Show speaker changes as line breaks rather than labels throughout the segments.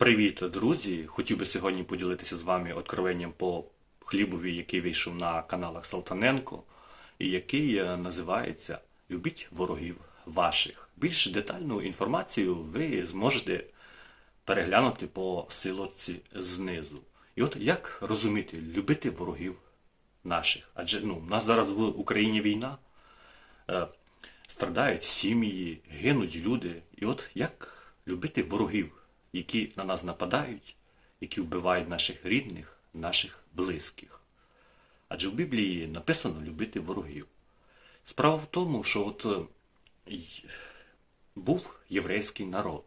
Привіт, друзі! Хотів би сьогодні поділитися з вами откровенням по хлібові, який вийшов на каналах Салтаненко, і який е, називається Любіть ворогів ваших. Більш детальну інформацію ви зможете переглянути по силоці знизу. І от як розуміти, любити ворогів наших? Адже ну, у нас зараз в Україні війна, е, страдають сім'ї, гинуть люди. І от як любити ворогів, які на нас нападають, які вбивають наших рідних, наших близьких. Адже в Біблії написано любити ворогів. Справа в тому, що от е, був єврейський народ.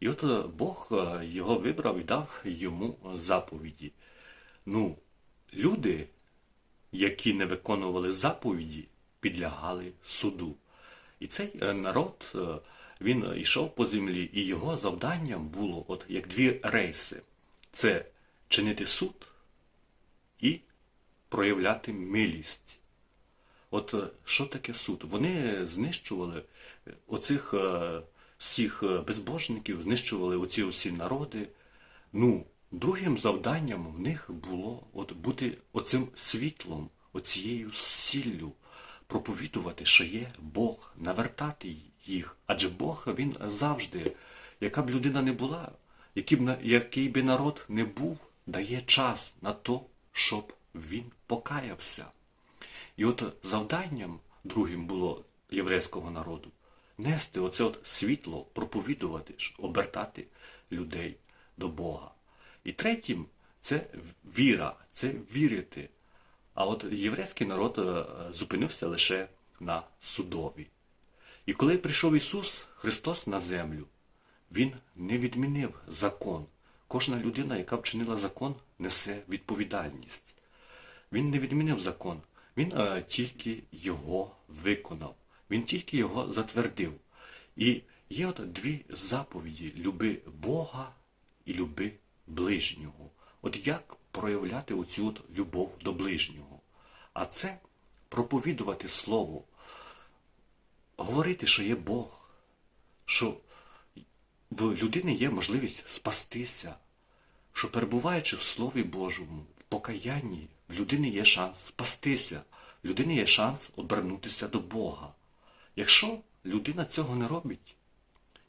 І от е, Бог е, його вибрав і дав йому заповіді. Ну, люди, які не виконували заповіді, підлягали суду. І цей народ, він йшов по землі, і його завданням було от як дві рейси: це чинити суд і проявляти милість. От е, що таке суд? Вони знищували е, оцих е, всіх безбожників, знищували оці всі народи. Ну, другим завданням в них було от бути оцим світлом, оцією сіллю, проповідувати, що є Бог, навертати їх. Адже Бог він завжди, яка б людина не була, який б, який би народ не був, дає час на то, щоб він покаявся. І от завданням другим було єврейського народу нести оце от світло, проповідувати, обертати людей до Бога. І третім це віра, це вірити. А от єврейський народ е, зупинився лише на судові. І коли прийшов Ісус Христос на землю, Він не відмінив закон. Кожна людина, яка вчинила закон, несе відповідальність. Він не відмінив закон, він е, тільки його виконав, він тільки його затвердив. І є от дві заповіді: люби Бога і люби ближнього. От як проявляти оцю от любов до ближнього? А це проповідувати Слово, говорити, що є Бог, що в людини є можливість спастися, що перебуваючи в Слові Божому, в покаянні, в людини є шанс спастися, в людини є шанс обернутися до Бога. Якщо людина цього не робить,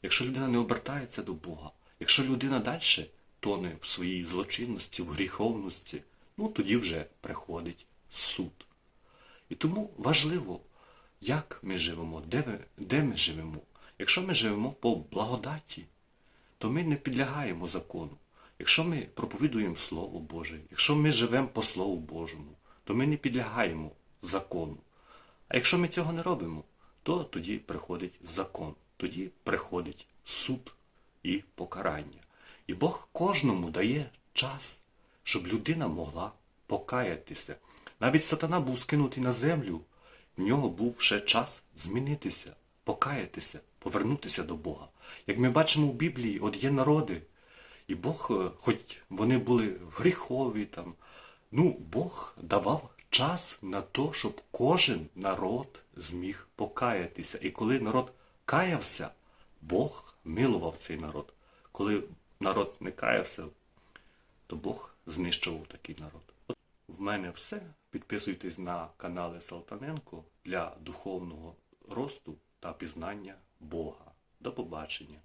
якщо людина не обертається до Бога, якщо людина далі тоне в своїй злочинності, в гріховності, ну тоді вже приходить суд. І тому важливо, як ми живемо, де, ви, де ми живемо. Якщо ми живемо по благодаті, то ми не підлягаємо закону. Якщо ми проповідуємо Слово Боже, якщо ми живемо по Слову Божому, то ми не підлягаємо закону. А якщо ми цього не робимо, то тоді приходить закон, тоді приходить суд і покарання. І Бог кожному дає час, щоб людина могла покаятися. Навіть сатана був скинутий на землю, в нього був ще час змінитися, покаятися, повернутися до Бога. Як ми бачимо в Біблії, от є народи, і Бог, е, хоч вони були гріхові там, ну, Бог давав час на то, щоб кожен народ зміг покаятися. І коли народ каявся, Бог милував цей народ. Коли народ не каявся, то Бог знищував такий народ. В мене все. Підписуйтесь на канали Салтаненко для духовного росту та пізнання Бога. До побачення.